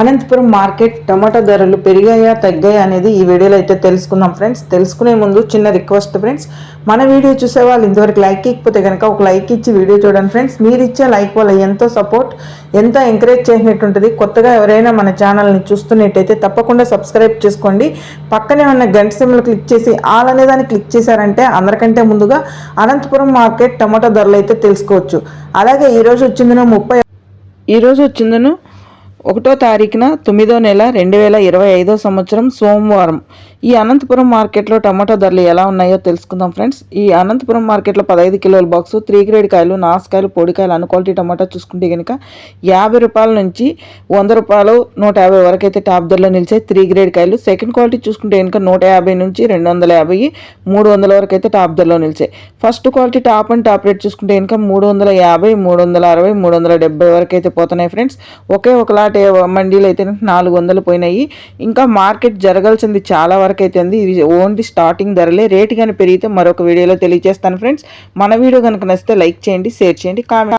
Anantapuram market tomato ధరలు పెరిగాయా తగ్గాయా అనేది ఈ వీడియోలో అయితే తెలుసుకుందాం ఫ్రెండ్స్. తెలుసుకునే ముందు చిన్న రిక్వెస్ట్ ఫ్రెండ్స్. మన వీడియో చూసే వాళ్ళు ఇంతవరకు లైక్ ఇకపోతే కనుక ఒక లైక్ ఇచ్చి వీడియో చూడండి ఫ్రెండ్స్. మీరు ఇచ్చే లైక్ వల్ల ఎంతో సపోర్ట్ ఎంతో ఎంకరేజ్ చేసినట్టు ఉంటుంది కొత్తగా ఎవరైనా మన ఛానల్ని చూస్తున్నట్టయితే తప్పకుండా సబ్స్క్రైబ్ చేసుకోండి. పక్కనే ఉన్న గంట సిమ్లు క్లిక్ చేసి ఆల్ అనే దాన్ని క్లిక్ చేశారంటే అందరికంటే ముందుగా అనంతపురం మార్కెట్ టమాటా ధరలు అయితే తెలుసుకోవచ్చు. అలాగే ఈరోజు వచ్చిందను ముప్పై ఈరోజు వచ్చిందను ఒకటో తారీఖున తొమ్మిదో నెల రెండు వేల ఇరవై ఐదో సంవత్సరం సోమవారం. ఈ అనంతపురం మార్కెట్లో టమాటో ధరలు ఎలా ఉన్నాయో తెలుసుకుందాం ఫ్రెండ్స్. ఈ అనంతపురం మార్కెట్లో పదహైదు కిలోల బాక్స్ త్రీ గ్రేడ్ కాయలు నాసుకాయలు పొడికాయలు అన్ క్వాలిటీ టమాటా చూసుకుంటే కనుక యాభై రూపాయల నుంచి వంద రూపాయలు నూట యాభై వరకు అయితే టాప్ ధరలో నిలిచాయి. త్రీ గ్రేడ్ కాయలు సెకండ్ క్వాలిటీ చూసుకుంటే కనుక నూట యాభై నుంచి రెండు వందల యాభై మూడు వందల వరకు అయితే టాప్ ధరలో నిలిచాయి. First quality top and top rate చూసుకుంటే కనుక మూడు వందల యాభై మూడు వందల అరవై మూడు వందల డెబ్బై వరకు అయితే పోతున్నాయి ఫ్రెండ్స్. ఒకే ఒక లాట్ మండీలు అయితే నాలుగు వందలు పోయినాయి. ఇంకా మార్కెట్ జరగాల్సింది చాలా వరకు అయితే ఉంది. ఇది ఓన్లీ స్టార్టింగ్ ధరలే. రేట్ కానీ పెరిగితే మరొక వీడియోలో తెలియజేస్తాను ఫ్రెండ్స్. మన వీడియో కనుక నచ్చితే లైక్ చేయండి షేర్ చేయండి కామెంట్